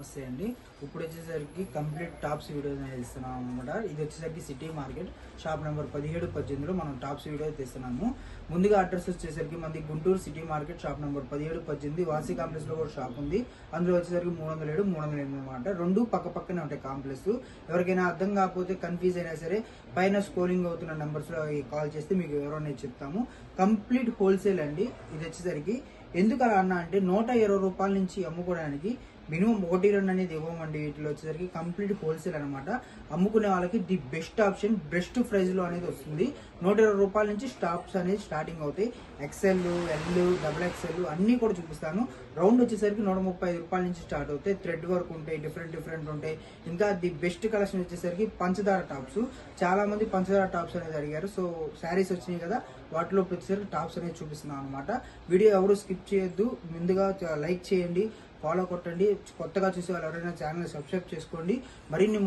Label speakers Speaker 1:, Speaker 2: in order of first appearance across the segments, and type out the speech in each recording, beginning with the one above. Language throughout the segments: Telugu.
Speaker 1: నమస్తే అండి. ఇప్పుడు వచ్చేసరికి కంప్లీట్ టాప్స్ వీడియోస్ అనేది ఇస్తున్నాం అనమాట ఇది వచ్చేసరికి సిటీ మార్కెట్ షాప్ నెంబర్ పదిహేడు పద్దెనిమిదిలో మనం టాప్స్ వీడియో తీస్తున్నాము. ముందుగా అడ్రస్ వచ్చేసరికి మనది Guntur city market shop number పదిహేడు పద్దెనిమిది. వాసి కాంప్లెక్స్లో కూడా షాప్ ఉంది. అందులో వచ్చేసరికి మూడు వందల ఏడు మూడు వందల ఎనిమిది అనమాట రెండు పక్క పక్కనే ఉంటాయి కాంప్లెక్స్ ఎవరికైనా అర్థం కాకపోతే కన్ఫ్యూజ్ అయినా సరే పైన స్కోరింగ్ అవుతున్న నెంబర్స్లో కాల్ చేస్తే మీకు ఎవరో చెప్తాము. కంప్లీట్ హోల్సేల్ అండి. ఇది వచ్చేసరికి ఎందుకు అలా అన్నా అంటే నూట ఇరవై రూపాయల నుంచి అమ్ముకోవడానికి మినిమం ఒకటి రెండు అనేది ఇవ్వమండి వీటిలో వచ్చేసరికి కంప్లీట్ హోల్సేల్ అనమాట అమ్ముకునే వాళ్ళకి ది బెస్ట్ ఆప్షన్ బెస్ట్ ప్రైస్లో అనేది వస్తుంది. నూట ఇరవై రూపాయల నుంచి స్టాప్స్ అనేది స్టార్టింగ్ అవుతాయి. ఎక్సెల్ ఎల్ డబుల్ ఎక్సెల్ అన్నీ కూడా చూపిస్తాను. రౌండ్ వచ్చేసరికి నూట ముప్పై రూపాయల నుంచి స్టార్ట్ అవుతాయి. థ్రెడ్ వర్క్ ఉంటాయి డిఫరెంట్ డిఫరెంట్ ఉంటాయి. ఇంకా ది బెస్ట్ కలెక్షన్ వచ్చేసరికి పంచదార టాప్స్. చాలా మంది పంచదార టాప్స్ అనేది అడిగారు. సో శారీస్ వచ్చినాయి కదా వాటిలో వచ్చేసరికి టాప్స్ అనేది చూపిస్తున్నాను అనమాట వీడియో ఎవరు స్కిప్ చేయొద్దు. ముందుగా లైక్ చేయండి. ఫాలో కొట్టండి. కొత్తగా చూసే వాళ్ళు ఎవరైనా ఛానల్ సబ్స్క్రైబ్ చేసుకోండి. మరిన్ని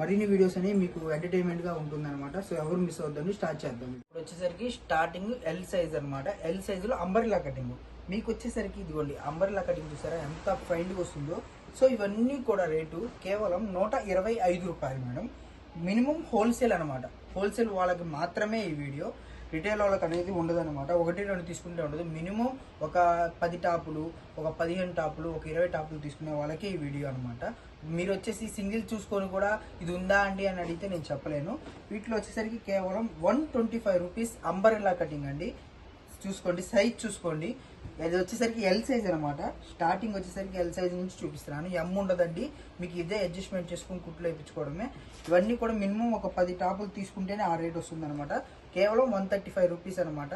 Speaker 1: మరిన్ని వీడియోస్ అనేవి మీకు ఎంటర్టైన్మెంట్గా ఉంటుందన్నమాట. సో ఎవరు మిస్ అవుతుంది స్టార్ట్ చేద్దాం. ఇప్పుడు వచ్చేసరికి స్టార్టింగ్ ఎల్ సైజ్ అనమాట ఎల్ సైజులో అంబర్లా కటింగ్ మీకు వచ్చేసరికి ఇదిగోండి అంబర్లా కటింగ్ చూసారా? ఎంత ఫైన్గా వస్తుందో. సో ఇవన్నీ కూడా రేటు కేవలం నూట ఇరవై ఐదు రూపాయలు మేడం. మినిమం హోల్సేల్ అనమాట హోల్సేల్ వాళ్ళకి మాత్రమే ఈ వీడియో. రిటైల్ వాళ్ళకి అనేది ఉండదు అనమాట ఒకటి రెండు తీసుకుంటే ఉండదు. మినిమం ఒక పది టాపులు ఒక పదిహేను టాపులు ఒక ఇరవై టాపులు తీసుకునే వాళ్ళకే ఈ వీడియో అనమాట మీరు వచ్చేసి సింగిల్ చూసుకొని కూడా ఇది ఉందా అండి అని అడిగితే నేను చెప్పలేను. వీటిలో వచ్చేసరికి కేవలం one twenty five rupees umbrella cutting అండి. చూసుకోండి సైజ్ చూసుకోండి. ఇది వచ్చేసరికి ఎల్ సైజ్ అనమాట స్టార్టింగ్ వచ్చేసరికి ఎల్ సైజ్ నుంచి చూపిస్తున్నాను. ఎమ్ ఉండదండి. మీకు ఇదే అడ్జస్ట్మెంట్ చేసుకుని కుట్లు వేయించుకోవడమే. ఇవన్నీ కూడా మినిమం ఒక పది టాపులు తీసుకుంటేనే ఆ రేట్ వస్తుంది అనమాట కేవలం వన్ థర్టీ ఫైవ్ రూపీస్ అనమాట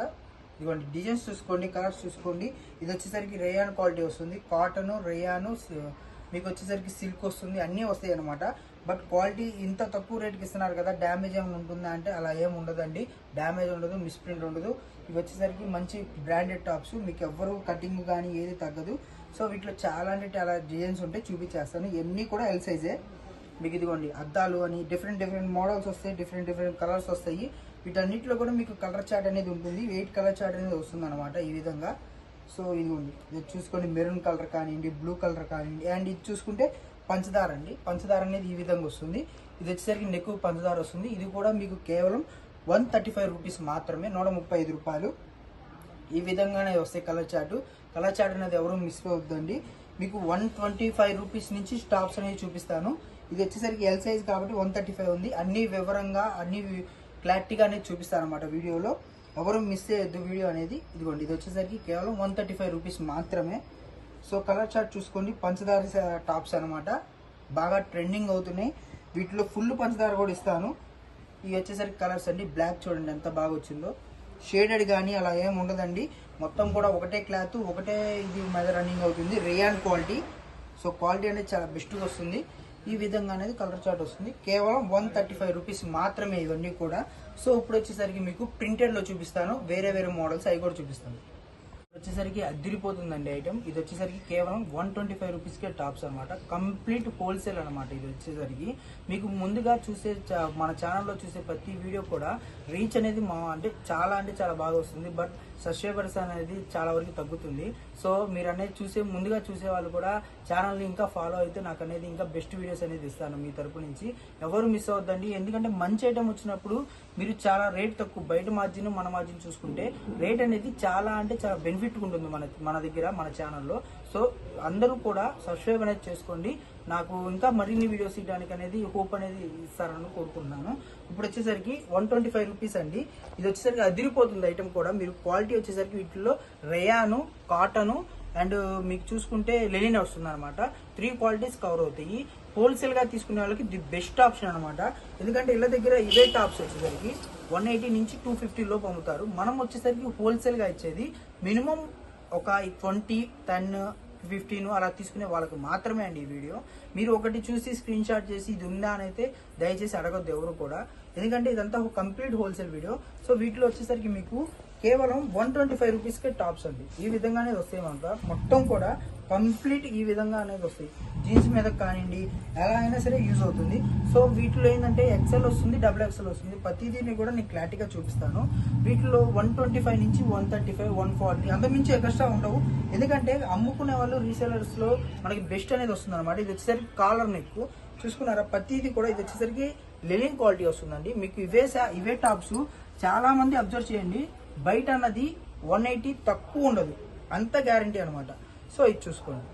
Speaker 1: ఇదిగోండి డిజైన్స్ చూసుకోండి కలర్స్ చూసుకోండి. ఇది వచ్చేసరికి రేయాన్ క్వాలిటీ వస్తుంది. కాటన్ రేయాను మీకు వచ్చేసరికి సిల్క్ వస్తుంది. అన్నీ వస్తాయి అనమాట బట్ క్వాలిటీ ఇంత తక్కువ రేట్కి ఇస్తున్నారు కదా డ్యామేజ్ ఏమైనా ఉంటుందా అంటే అలా ఏమి ఉండదండి. డ్యామేజ్ ఉండదు మిస్ప్రింట్ ఉండదు. ఇవి వచ్చేసరికి మంచి బ్రాండెడ్ టాప్స్. మీకు ఎవ్వరు కటింగ్ కానీ ఏది తగ్గదు. సో వీటిలో చాలా అంటే చాలా డిజైన్స్ ఉంటే చూపించేస్తాను. ఇవన్నీ కూడా ఎల్ సైజే మీకు ఇదిగోండి అద్దాలు అని డిఫరెంట్ డిఫరెంట్ మోడల్స్ వస్తాయి డిఫరెంట్ డిఫరెంట్ కలర్స్ వస్తాయి. వీటన్నిటిలో కూడా మీకు కలర్ చార్ట్ అనేది ఉంటుంది. వెయిట్ కలర్ చార్ట్ అనేది వస్తుంది అనమాట ఈ విధంగా. సో ఇది చూసుకోండి. మెరూన్ కలర్ కానివ్వండి బ్లూ కలర్ కానివ్వండి. అండ్ ఇది చూసుకుంటే పంచదార అండి. పంచదార అనేది ఈ విధంగా వస్తుంది. ఇది వచ్చేసరికి నెక్కు పంచదార వస్తుంది. ఇది కూడా మీకు కేవలం వన్ థర్టీ ఫైవ్ రూపీస్ మాత్రమే నూట ముప్పై ఐదు రూపాయలు. ఈ విధంగానే వస్తాయి కలర్ చాట్ కలర్ చాట్ అనేది ఎవరు మిస్ అవ్వద్దండి మీకు వన్ ట్వంటీ ఫైవ్ రూపీస్ నుంచి స్టాప్స్ అనేవి చూపిస్తాను. ఇది వచ్చేసరికి ఎల్ సైజ్ కాబట్టి వన్ థర్టీ ఫైవ్ ఉంది. అన్ని వివరంగా అన్ని క్లారిటీగా అనేది చూపిస్తాను అనమాట వీడియోలో. ఎవరు మిస్ చేయొద్దు వీడియో అనేది. ఇదిగోండి ఇది వచ్చేసరికి కేవలం వన్ థర్టీ ఫైవ్ రూపీస్ మాత్రమే. సో కలర్ చార్ట్ చూసుకోండి పంచదార టాప్స్ అనమాట బాగా ట్రెండింగ్ అవుతున్నాయి. వీటిలో ఫుల్ పంచదార కూడా ఇస్తాను. ఇవి వచ్చేసరికి కలర్స్ అండి. బ్లాక్ చూడండి ఎంత బాగా వచ్చిందో. షేడెడ్ కానీ అలా ఏం ఉండదండి. మొత్తం కూడా ఒకటే క్లాత్ ఒకటే ఇది మీద రన్నింగ్ అవుతుంది. రేయాన్ క్వాలిటీ సో క్వాలిటీ అనేది చాలా బెస్ట్గా వస్తుంది. ఈ విధంగా అనేది కలర్ చార్ట్ వస్తుంది. కేవలం వన్ థర్టీ ఫైవ్ రూపీస్ మాత్రమే ఇవన్నీ కూడా. సో ఇప్పుడు వచ్చేసరికి మీకు ప్రింటెడ్లో చూపిస్తాను. వేరే వేరే మోడల్స్ అవి కూడా చూపిస్తాను. వచ్చేసరికి అదిరిపోతుందండి ఐటమ్ ఇది వచ్చేసరికి కేవలం వన్ ట్వంటీ ఫైవ్ రూపీస్కే టాప్స్ అనమాట కంప్లీట్ హోల్సేల్ అనమాట ఇది వచ్చేసరికి. మీకు ముందుగా చూసే మన ఛానల్లో చూసే ప్రతి వీడియో కూడా రీచ్ అనేది మా అంటే చాలా అంటే చాలా బాగా వస్తుంది. బట్ సబ్స్క్రైబర్స్ అనేది చాలా వరకు తగ్గుతుంది. సో మీరు అనేది చూసే ముందుగా చూసే వాళ్ళు కూడా ఛానల్ని ఇంకా ఫాలో అయితే నాకు అనేది ఇంకా బెస్ట్ వీడియోస్ అనేది ఇస్తాను మీ తరపు నుంచి. ఎవరు మిస్ అవ్వద్దండి. ఎందుకంటే మంచి ఐటమ్ వచ్చినప్పుడు మీరు చాలా రేట్ తక్కువ బయట మార్జిన్ మన మార్జిన్ చూసుకుంటే రేట్ అనేది చాలా అంటే చాలా బెనిఫిట్ ఉంటుంది మన మన దగ్గర మన ఛానల్లో సో అందరూ కూడా సబ్స్క్రైబ్ అనేది చేసుకోండి. నాకు ఇంకా మరిన్ని వీడియోస్ ఇవ్వడానికి అనేది హోప్ అనేది ఇస్తారని కోరుకుంటున్నాను. ఇప్పుడు వచ్చేసరికి వన్ ట్వంటీ ఫైవ్ రూపీస్ అండి. ఇది వచ్చేసరికి అదిరిపోతుంది ఐటమ్ కూడా. మీరు క్వాలిటీ వచ్చేసరికి వీటిలో రేయాను కాటను అండ్ మీకు చూసుకుంటే లెనిన్ వస్తుంది అనమాట త్రీ క్వాలిటీస్ కవర్ అవుతాయి. హోల్సేల్గా తీసుకునే వాళ్ళకి ది బెస్ట్ ఆప్షన్ అనమాట ఎందుకంటే ఇళ్ళ దగ్గర ఇవే టాప్స్ వచ్చేసరికి వన్ ఎయిటీ నుంచి టూ ఫిఫ్టీ లోపు అమ్ముతారు. మనం వచ్చేసరికి హోల్సేల్గా ఇచ్చేది మినిమం ఒక ట్వంటీ టెన్ ఫిఫ్టీన్ అలా తీసుకునే వాళ్ళకి మాత్రమే అండి ఈ వీడియో. మీరు ఒకటి చూసి స్క్రీన్ షాట్ చేసి ఇది ఉందా అని అయితే దయచేసి అడగద్దు ఎవరు కూడా. ఎందుకంటే ఇదంతా ఒక కంప్లీట్ హోల్సేల్ వీడియో సో వీటిలో వచ్చేసరికి మీకు కేవలం వన్ ట్వంటీ ఫైవ్ రూపీస్కే టాప్స్ అండి. ఈ విధంగా అనేది వస్తాయి మనకు మొత్తం కూడా కంప్లీట్ ఈ విధంగా అనేది వస్తాయి. జీన్స్ మీద కానివ్వండి ఎలా అయినా సరే యూజ్ అవుతుంది. సో వీటిలో ఏంటంటే ఎక్సెల్ వస్తుంది డబుల్ ఎక్సెల్ వస్తుంది. ప్రతిదీని కూడా నేను క్లారిటీగా చూపిస్తాను. వీటిలో వన్ ట్వంటీ ఫైవ్ నుంచి one thirty five one forty అంతమించి extra ఉండవు. ఎందుకంటే అమ్ముకునే వాళ్ళు రీసెలర్స్లో మనకి బెస్ట్ అనేది వస్తుంది అనమాట ఇది వచ్చేసరికి కాలర్ నెక్. చూసుకున్నారా? ప్రతిదీ కూడా ఇది వచ్చేసరికి లెలిన్ క్వాలిటీ వస్తుందండి. మీకు ఇవే ఇవే టాప్స్ చాలా మంది అబ్జర్వ్ చేయండి. బయట అన్నది వన్ ఎయిటీ తక్కువ ఉండదు. అంత గ్యారంటీ అనమాట సో ఇది చూసుకోండి.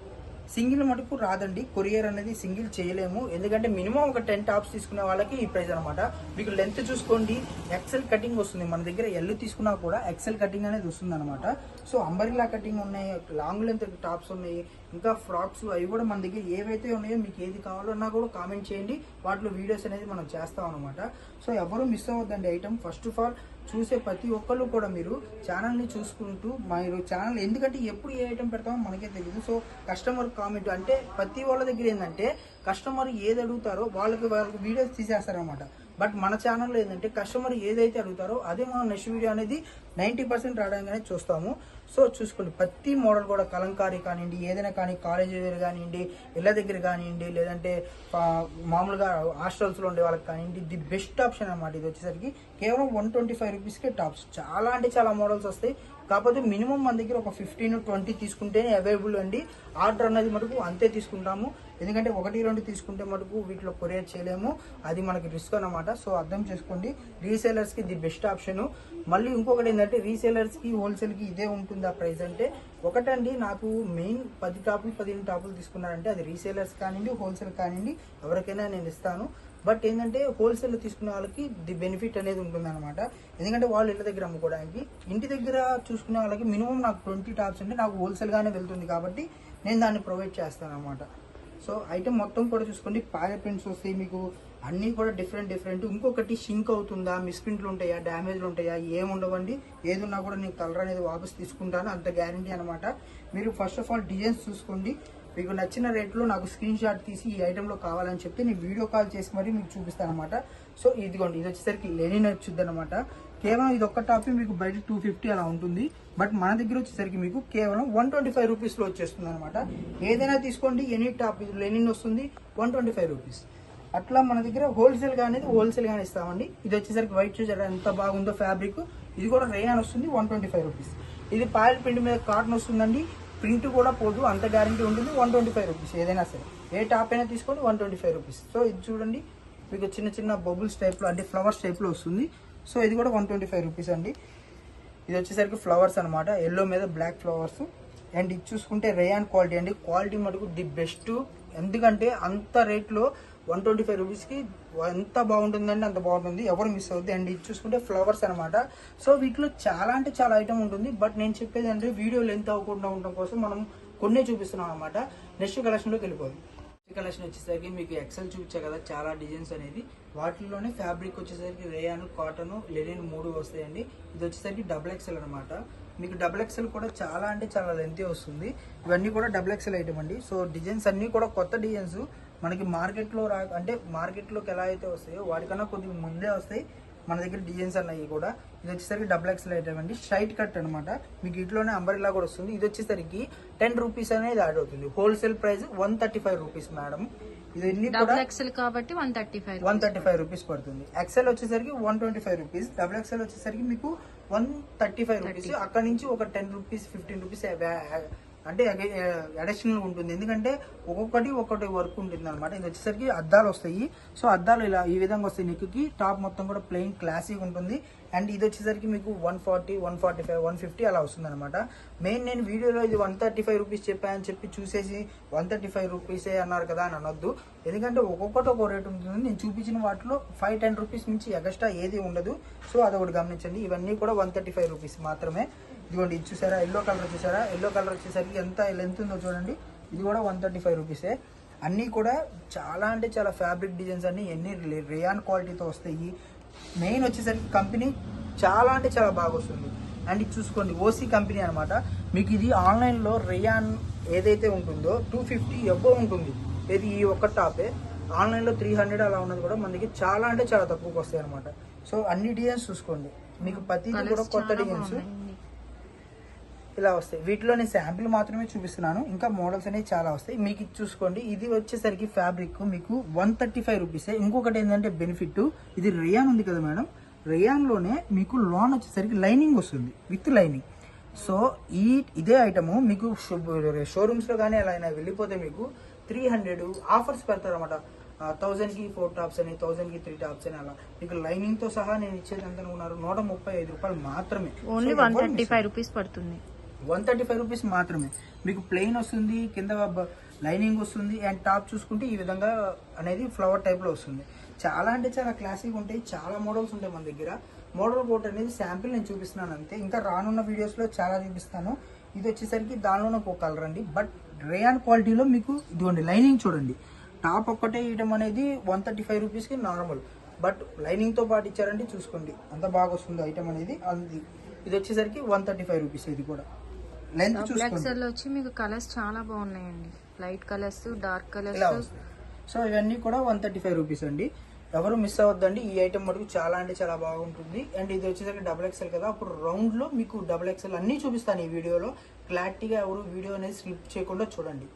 Speaker 1: సింగిల్ మటుకు రాదండి. కొరియర్ అనేది సింగిల్ చేయలేము. ఎందుకంటే మినిమం ఒక టెన్ టాప్స్ తీసుకునే వాళ్ళకి ఈ ప్రైస్ అనమాట మీకు లెంత్ చూసుకోండి. ఎక్సెల్ కటింగ్ వస్తుంది. మన దగ్గర ఎల్లు తీసుకున్నా కూడా ఎక్సెల్ కటింగ్ అనేది వస్తుంది అనమాట సో అంబరిలా కటింగ్ ఉన్నాయి లాంగ్ లెంత్ టాప్స్ ఉన్నాయి ఇంకా ఫ్రాక్స్ అవి కూడా మన దగ్గర ఏవైతే ఉన్నాయో మీకు ఏది కావాలో అన్నా కూడా కామెంట్ చేయండి. వాటిలో వీడియోస్ అనేది మనం చేస్తాం అనమాట సో ఎవరు మిస్ అవ్వద్దండి ఐటమ్ ఫస్ట్ ఆఫ్ ఆల్ చూసే ప్రతి ఒక్కళ్ళు కూడా మీరు ఛానల్ని చూసుకుంటూ మీరు ఛానల్ ఎందుకంటే ఎప్పుడు ఏ ఐటమ్ పెడతామో మనకే తెలియదు సో కస్టమర్ కామెంట్ అంటే ప్రతి వాళ్ళ దగ్గర ఏంటంటే కస్టమర్ ఏది అడుగుతారో వాళ్ళకి వాళ్ళకి వీడియోస్ తీసేస్తారనమాట బట్ మన ఛానల్లో ఏంటంటే కస్టమర్ ఏదైతే అడుగుతారో అదే మనం నెక్స్ట్ వీడియో అనేది నైంటీ పర్సెంట్ రావడానికి చూస్తాము. సో చూసుకోండి ప్రతి మోడల్ కూడా కలంకారీ కానివ్వండి ఏదైనా కానీ కాలేజ్ వేర్ కానివ్వండి ఇళ్ళ దగ్గర కానివ్వండి లేదంటే మామూలుగా హాస్టల్స్లో ఉండే వాళ్ళకి కానివ్వండి ది బెస్ట్ ఆప్షన్ అన్నమాట ఇది వచ్చేసరికి. కేవలం వన్ ట్వంటీ ఫైవ్ రూపీస్కే టాప్స్ చాలా అంటే చాలా మోడల్స్ వస్తాయి. కాకపోతే మినిమం మన దగ్గర ఒక ఫిఫ్టీన్ ట్వంటీ తీసుకుంటేనే అవైలబుల్ అండి. ఆర్డర్ అనేది మటుకు అంతే తీసుకుంటాము. ఎందుకంటే ఒకటి రెండు తీసుకుంటే మటుకు వీటిలో కొరియర్ చేయలేము. అది మనకి రిస్క్ అనమాట సో అర్థం చేసుకోండి. రీసేలర్స్కి ది బెస్ట్ ఆప్షన్. మళ్ళీ ఇంకొకటి ఏంటంటే రీసేలర్స్కి హోల్సేల్కి ఇదే ఉంటుంది ఆ ప్రైస్ అంటే ఒకటండి నాకు మెయిన్ పది టాపులు పదిహేను టాపులు తీసుకున్నారంటే అది రీసేలర్స్ కానివ్వండి హోల్సేల్ కానివ్వండి ఎవరికైనా నేను ఇస్తాను. బట్ ఏంటంటే హోల్సేల్ తీసుకునే వాళ్ళకి ది బెనిఫిట్ అనేది ఉంటుంది అనమాట ఎందుకంటే వాళ్ళు ఇళ్ళ దగ్గర అమ్ముకోవడానికి. ఇంటి దగ్గర చూసుకునే వాళ్ళకి మినిమం నాకు ట్వంటీ టాప్స్ అంటే నాకు హోల్సేల్గానే వెళ్తుంది కాబట్టి నేను దాన్ని ప్రొవైడ్ చేస్తాను అనమాట సో ఐటమ్ మొత్తం కూడా చూసుకోండి. పాయ ప్రింట్స్ వస్తాయి మీకు. అన్నీ కూడా డిఫరెంట్ డిఫరెంట్ ఇంకొకటి షింక్ అవుతుందా? మిస్ప్రింట్లు ఉంటాయా? డ్యామేజ్లు ఉంటాయా? ఏముండవండి ఏదున్నా కూడా నేను కలర్ అనేది వాపస్ తీసుకుంటాను. అంత గ్యారంటీ అనమాట మీరు ఫస్ట్ ఆఫ్ ఆల్ డిజైన్స్ చూసుకోండి. మీకు నచ్చిన రేట్లో నాకు స్క్రీన్ షాట్ తీసి ఈ ఐటెంలో కావాలని చెప్తే నేను వీడియో కాల్ చేసి మరీ మీకు చూపిస్తాను అనమాట సో ఇదిగోండి ఇది వచ్చేసరికి లెనిన్ వచ్చింది అనమాట కేవలం ఇది ఒక్క టాపిక్ మీకు బయట టూ ఫిఫ్టీ అలా ఉంటుంది. బట్ మన దగ్గర వచ్చేసరికి మీకు కేవలం వన్ ట్వంటీ ఫైవ్ రూపీస్లో వచ్చేస్తుంది అనమాట ఏదైనా తీసుకోండి ఎనీ టాప్ లెనిన్ వస్తుంది వన్ ట్వంటీ ఫైవ్ రూపీస్ అట్లా మన దగ్గర హోల్సేల్గా అనేది హోల్సేల్ ఇస్తామండి. ఇది వచ్చేసరికి వైట్ చూసారా ఎంత బాగుందో ఫ్యాబ్రిక్ ఇది కూడా రేయాన్ వస్తుంది వన్ ట్వంటీ ఫైవ్ రూపీస్ ఇది పాయల్ ప్రింట్ మీద కాటన్ వస్తుందండి. ప్రింట్ కూడా పోదు అంత గ్యారంటీ ఉంటుంది వన్ ట్వంటీ ఫైవ్ రూపీస్ ఏదైనా సరే. ఏ టాప్ అయినా తీసుకోండి one twenty five rupees so ఇది చూడండి మీకు చిన్న చిన్న బబుల్స్ టైప్లో అంటే ఫ్లవర్స్ టైప్లో వస్తుంది. సో ఇది కూడా వన్ ట్వంటీ ఫైవ్ రూపీస్ అండి. ఇది వచ్చేసరికి ఫ్లవర్స్ అనమాట ఎల్లో మీద బ్లాక్ ఫ్లవర్స్. అండ్ ఇది చూసుకుంటే రేయాన్ క్వాలిటీ అండి. క్వాలిటీ మటుకు ది బెస్ట్. ఎందుకంటే అంత రేట్లో వన్ ట్వంటీ ఫైవ్ రూపీస్కి ఎంత బాగుంటుందండి అంత బాగుంటుంది. ఎవరు మిస్ అవుద్ది. అండ్ ఇది చూసుకుంటే ఫ్లవర్స్ అనమాట సో వీటిలో చాలా అంటే చాలా ఐటమ్ ఉంటుంది. బట్ నేను చెప్పేది అంటే వీడియో లెంత్ అవ్వకుండా ఉండడం కోసం మనం కొన్నే చూపిస్తున్నాం అనమాట నెక్స్ట్ కలెక్షన్లోకి వెళ్ళిపోదు. కలెక్షన్ వచ్చేసరికి మీకు ఎక్సెల్ చూపించా కదా చాలా డిజైన్స్ అనేది. వాటిల్లోనే ఫ్యాబ్రిక్ వచ్చేసరికి రేయాను కాటన్ లెనిన్ మూడు వస్తాయండి. ఇది వచ్చేసరికి డబుల్ ఎక్సెల్ అనమాట మీకు డబుల్ ఎక్సెల్ కూడా చాలా అంటే చాలా లెంతీ వస్తుంది. ఇవన్నీ కూడా డబుల్ ఎక్సెల్ ఐటమ్ అండి. సో డిజైన్స్ అన్నీ కూడా కొత్త డిజైన్స్ మనకి మార్కెట్లో రా అంటే మార్కెట్లోకి ఎలా అయితే వస్తాయో వాటికన్నా కొద్దిగా ముందే వస్తాయి. మన దగ్గర డిజైన్స్ అన్నాయి కూడా. ఇది వచ్చేసరికి డబుల్ ఎక్స్ఎల్ ఐటమ్ అండి. స్ట్రైట్ కట్ అనమాట మీకు ఇట్లోనే అంబరిలా కూడా వస్తుంది. ఇది వచ్చేసరికి టెన్ రూపీస్ అనేది యాడ్ అవుతుంది. Wholesale price one thirty five rupees madam ఇది కూడా
Speaker 2: ఎక్సెల్ కాబట్టి one thirty five
Speaker 1: one thirty five rupees పడుతుంది. ఎక్సెల్ వచ్చేసరికి one twenty five rupees double XL వచ్చేసరికి మీకు వన్ థర్టీ ఫైవ్ రూపీస్ అక్కడ నుంచి ఒక టెన్ రూపీస్ ఫిఫ్టీన్ రూపీస్ అంటే అడిషనల్ ఉంటుంది. ఎందుకంటే ఒక్కొక్కటి ఒక్కటి వర్క్ ఉంటుంది అనమాట ఇది వచ్చేసరికి అద్దాలు వస్తాయి. సో అద్దాలు ఇలా ఈ విధంగా వస్తాయి. నెక్కి టాప్ మొత్తం కూడా ప్లెయిన్ క్లాసిక్ ఉంటుంది. అండ్ ఇది వచ్చేసరికి మీకు one forty one forty five one fifty అలా వస్తుంది అనమాట మెయిన్ నేను వీడియోలో ఇది వన్ థర్టీ ఫైవ్ రూపీస్ చెప్పాయని చెప్పి చూసేసి వన్ థర్టీ ఫైవ్ రూపీసే అన్నారు కదా అని అనొద్దు. ఎందుకంటే ఒక్కొక్కటి ఒక్కో రేట్ ఉంటుంది. నేను చూపించిన వాటిలో ఫైవ్ టెన్ రూపీస్ నుంచి ఎక్స్ట్రా ఏది ఉండదు. సో అది ఒకటి గమనించండి. ఇవన్నీ కూడా వన్ థర్టీ ఫైవ్ రూపీస్ మాత్రమే. ఇదిగోండి ఇది చూసారా? ఎల్లో కలర్ చూసారా ఎల్లో కలర్ వచ్చేసరికి ఎంత లెంత్ ఉందో చూడండి. ఇది కూడా వన్ థర్టీ ఫైవ్ రూపీసే అన్నీ కూడా చాలా అంటే చాలా ఫ్యాబ్రిక్ డిజైన్స్ అన్ని ఎన్ని రేయాన్ క్వాలిటీతో వస్తాయి. మెయిన్ వచ్చేసరికి కంపెనీ చాలా అంటే చాలా బాగా వస్తుంది. అండ్ ఇది చూసుకోండి ఓసీ కంపెనీ అనమాట మీకు ఇది ఆన్లైన్లో రేయాన్ ఏదైతే ఉంటుందో టూ ఫిఫ్టీ ఎబో ఉంటుంది. ఇది ఈ ఒక్క టాపే. ఆన్లైన్లో త్రీ హండ్రెడ్ అలా ఉన్నది కూడా మనకి చాలా అంటే చాలా తక్కువకి వస్తాయి అనమాట సో అన్ని డిజైన్స్ చూసుకోండి. మీకు ప్రతిదీ కూడా కొత్త డిజైన్స్. ఇలా వస్తాయి. వీటిలో నేను శాంపిల్ మాత్రమే చూపిస్తున్నాను. ఇంకా మోడల్స్ అనేవి చాలా వస్తాయి. మీకు చూసుకోండి. ఇది వచ్చేసరికి ఫ్యాబ్రిక్. మీకు వన్ థర్టీ ఫైవ్ రూపీస్ ఇంకొకటి ఏంటంటే బెనిఫిట్. ఇది రేయాన్ ఉంది కదా మేడం? రేయాన్లోనే మీకు లోన్ వచ్చేసరికి లైనింగ్ వస్తుంది. With lining. సో ఈ ఇదే ఐటమ్ మీకు షోరూమ్స్లో కానీ అలా అయినా వెళ్ళిపోతే మీకు త్రీ హండ్రెడ్ ఆఫర్స్ పెడతారు అనమాట థౌజండ్కి ఫోర్ టాప్స్ అని థౌజండ్కి త్రీ టాప్స్ అని అలా. మీకు లైనింగ్తో సహా నేను ఇచ్చేది ఎంత అనుకున్నారు నూట ముప్పై ఐదు రూపాయలు మాత్రమే.
Speaker 2: Only one thirty five rupees పడుతుంది.
Speaker 1: వన్ థర్టీ ఫైవ్ రూపీస్ మాత్రమే. మీకు ప్లెయిన్ వస్తుంది కింద లైనింగ్ వస్తుంది అండ్ టాప్ చూసుకుంటే ఈ విధంగా అనేది ఫ్లవర్ టైప్లో వస్తుంది. చాలా అంటే చాలా క్లాసిక్ ఉంటాయి చాలా మోడల్స్ ఉంటాయి మన దగ్గర. మోడల్ కోట్ అనేది శాంపిల్ నేను చూపిస్తున్నాను అంతే. ఇంకా రానున్న వీడియోస్లో చాలా చూపిస్తాను. ఇది వచ్చేసరికి దానిలోనే ఒక కలర్ అండి. బట్ రేయాన్ క్వాలిటీలో మీకు ఇదిగోండి లైనింగ్ చూడండి. టాప్ ఒక్కటే ఇవ్వడం అనేది వన్ థర్టీ ఫైవ్ రూపీస్కి నార్మల్. బట్ లైనింగ్తో పాటు ఇచ్చారంటే చూసుకోండి అంత బాగా వస్తుంది ఐటమ్ అనేది. అది ఇది వచ్చేసరికి వన్ థర్టీ ఫైవ్ రూపీస్ ఇది కూడా. లెంత్ చూసుకోండి.
Speaker 2: వచ్చి మీకు కలర్స్ చాలా బాగున్నాయండి. Light colours dark colours
Speaker 1: so ఇవన్నీ కూడా వన్ థర్టీ ఫైవ్ రూపీస్ అండి. ఎవరు మిస్ అవ్వద్దండి. ఈ ఐటమ్ మటుకు చాలా అంటే చాలా బాగుంటుంది. అండ్ ఇది వచ్చేసరికి డబుల్ ఎక్స్ఎల్ కదా. అప్పుడు రౌండ్లో మీకు డబుల్ ఎక్స్ఎల్ అన్ని చూపిస్తాను ఈ వీడియోలో. క్లారిటీగా ఎవరు వీడియో అనేది స్కిప్ చేయకుండా చూడండి.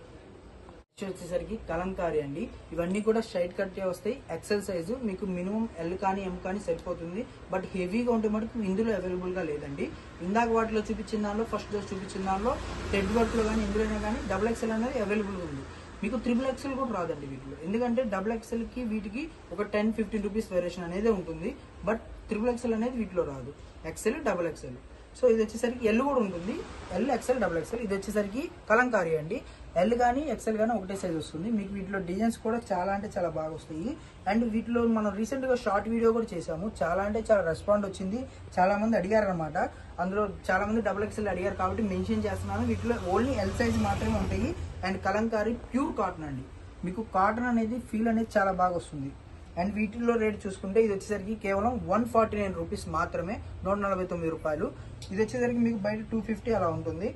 Speaker 1: వచ్చేసరికి కలంకారీ అండి. ఇవన్నీ కూడా స్ట్రైట్ కట్ వస్తాయి. ఎక్సెల్ సైజు మీకు మినిమం ఎల్ కానీ ఎం కానీ సరిపోతుంది బట్ హెవీగా ఉంటే మటుకు ఇందులో అవైలబుల్గా లేదండి. ఇందాక వాటిలో చూపించిన దానిలో ఫస్ట్ డోస్ చూపించిన దానిలో హెడ్ వర్క్లో కానీ ఇందులోనే కానీ డబుల్ ఎక్సెల్ అనేది అవైలబుల్గా ఉంది. మీకు త్రిబుల్ ఎక్సెల్ కూడా రాదండి వీటిలో. ఎందుకంటే డబుల్ ఎక్సెల్కి వీటికి ఒక టెన్ ఫిఫ్టీన్ రూపీస్ వేరియేషన్ అనేది ఉంటుంది. బట్ త్రిబుల్ ఎక్సెల్ అనేది వీటిలో రాదు. ఎక్సెల్ డబుల్ ఎక్సెల్ సో ఇది వచ్చేసరికి ఎల్ కూడా ఉంటుంది. ఎల్ ఎక్సెల్ డబుల్ ఎక్సెల్ ఇది వచ్చేసరికి కలంకారీ అండి. ఎల్ కానీ ఎక్సెల్ కానీ ఒకటే సైజ్ వస్తుంది. మీకు వీటిలో డిజైన్స్ కూడా చాలా అంటే చాలా బాగా వస్తాయి. అండ్ వీటిలో మనం రీసెంట్గా షార్ట్ వీడియో కూడా చేసాము చాలా అంటే చాలా రెస్పాండ్ వచ్చింది. చాలా మంది అడిగారు అనమాట అందులో చాలామంది డబుల్ ఎక్సెల్ అడిగారు కాబట్టి మెన్షన్ చేస్తున్నాను. వీటిలో ఓన్లీ ఎల్ సైజ్ మాత్రమే ఉంటాయి. అండ్ కలంకారీ ప్యూర్ కాటన్ అండి. మీకు కాటన్ అనేది ఫీల్ అనేది చాలా బాగా వస్తుంది. అండ్ వీటిల్లో రేట్ చూసుకుంటే ఇది వచ్చేసరికి కేవలం వన్ ఫార్టీ నైన్ రూపీస్ మాత్రమే నూట నలభై తొమ్మిది రూపాయలు. ఇది వచ్చేసరికి మీకు బయట టూ ఫిఫ్టీ అలా ఉంటుంది.